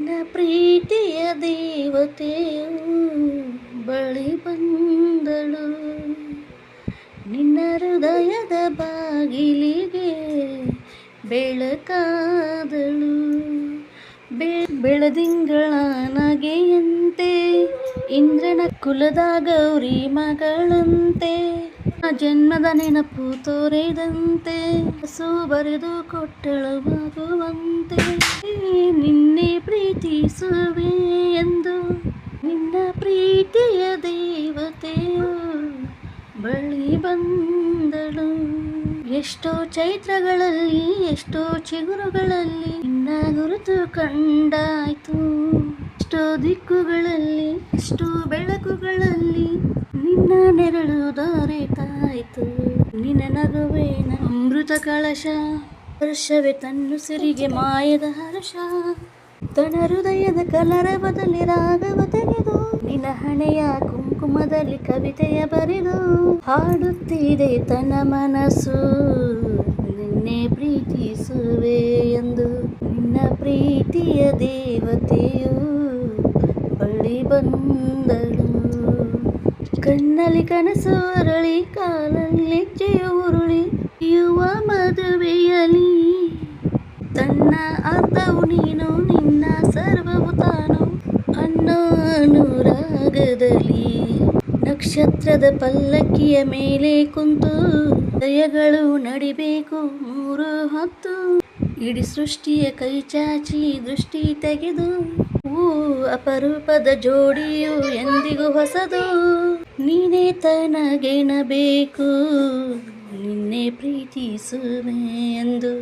ನನ್ನ ಪ್ರೀತಿಯ ದೇವತೆಯು ಬಳಿ ಬಂದಳು. ನಿನ್ನ ಹೃದಯದ ಬಾಗಿಲಿಗೆ ಬೆಳಕಾದಳು. ಬೆಳದಿಂಗಳ ನಗೆಯಂತೆ, ಇಂದ್ರನ ಕುಲದ ಗೌರಿ ಮಗಳಂತೆ, ಜನ್ಮದ ನೆನಪು ತೋರಿದಂತೆ, ಹಸು ಬರೆದು ಕೊಟ್ಟಳು ಮಗುವಂತೆ. ಪ್ರೀತಿಸುವೆ ಎಂದು ನಿನ್ನ ಪ್ರೀತಿಯ ದೇವತೆಯು ಬಳಿ ಬಂದಳು. ಎಷ್ಟೋ ಚೈತ್ರಗಳಲ್ಲಿ, ಎಷ್ಟೋ ಚಿಗುರುಗಳಲ್ಲಿ ನಿನ್ನ ಗುರುತು ಕಂಡಾಯ್ತು. ಎಷ್ಟೋ ದಿಕ್ಕುಗಳಲ್ಲಿ, ಎಷ್ಟೋ ಬೆಳಕುಗಳಲ್ಲಿ ನಿನ್ನ ನೆರಳು ದೊರೆತಾಯ್ತು. ನಿನ್ನ ನಗುವೇನ ಅಮೃತ ಕಳಶ ಹರ್ಷವೇ ತನ್ನುಸಿರಿಗೆ ಮಾಯದ ಹರ್ಷ ತನ ಹೃದಯದ ಕಲರವದಲ್ಲಿ ರಾಗವ ತೆಗೆದು, ನಿನ್ನ ಹಣೆಯ ಕುಂಕುಮದಲ್ಲಿ ಕವಿತೆಯ ಬರೆದು, ಹಾಡುತ್ತಿದೆ ತನ್ನ ಮನಸ್ಸು, ನಿನ್ನೆ ಪ್ರೀತಿಸುವೆ ಎಂದು. ನಿನ್ನ ಪ್ರೀತಿಯ ದೇವತೆಯು ಬಳಿ ಬಂದಳು. ಕಣ್ಣಲ್ಲಿ ಕನಸು ಅರಳಿ, ಕಾಲಲ್ಲಿ ಹೆಜ್ಜೆಯ ಉರುಳಿ, ಯುವ ಮದುವೆಯಲ್ಲಿ ತನ್ನ ಅರ್ಥವು ನೀನು ನಿನ್ನ ಸರ್ವವು ತಾನು ಅನ್ನೋ ಅನುರಾಗದಲ್ಲಿ ನಕ್ಷತ್ರದ ಪಲ್ಲಕ್ಕಿಯ ಮೇಲೆ ಕುಂತು ದಯಗಳು ನಡಿಬೇಕು ಮೂರು ಹೊತ್ತು. ಇಡೀ ಸೃಷ್ಟಿಯ ಕೈ ಚಾಚಿ ದೃಷ್ಟಿ ತೆಗೆದು ಹೂ ಅಪರೂಪದ ಜೋಡಿಯು ಎಂದಿಗೂ ಹೊಸದು. ನೀನೇ ತನಗೆನಬೇಕು, ನಿನ್ನೆ ಪ್ರೀತಿಸುವೆ ಎಂದು.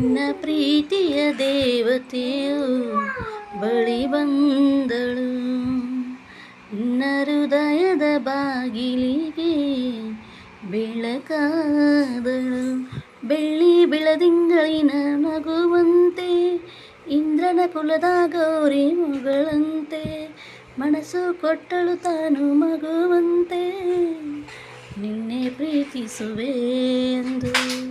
ನಿನ್ನ ಪ್ರೀತಿಯ ದೇವತೆಯು ಬಳಿ ಬಂದಳು. ಬಾಗಿಲಿಗೆ ಬೆಳಕಾದಳು. ಬೆಳ್ಳಿ ಬೆಳದಿಂಗಳಿನ ಮಗುವಂತೆ, ಇಂದ್ರನ ಕುಲದ ಗೌರಿ ಮಗಳಂತೆ, ಮನಸ್ಸು ಕೊಟ್ಟಳು ತಾನು ಮಗುವಂತೆ. ನಿನ್ನೆ ಪ್ರೀತಿಸುವೆ ಎಂದು.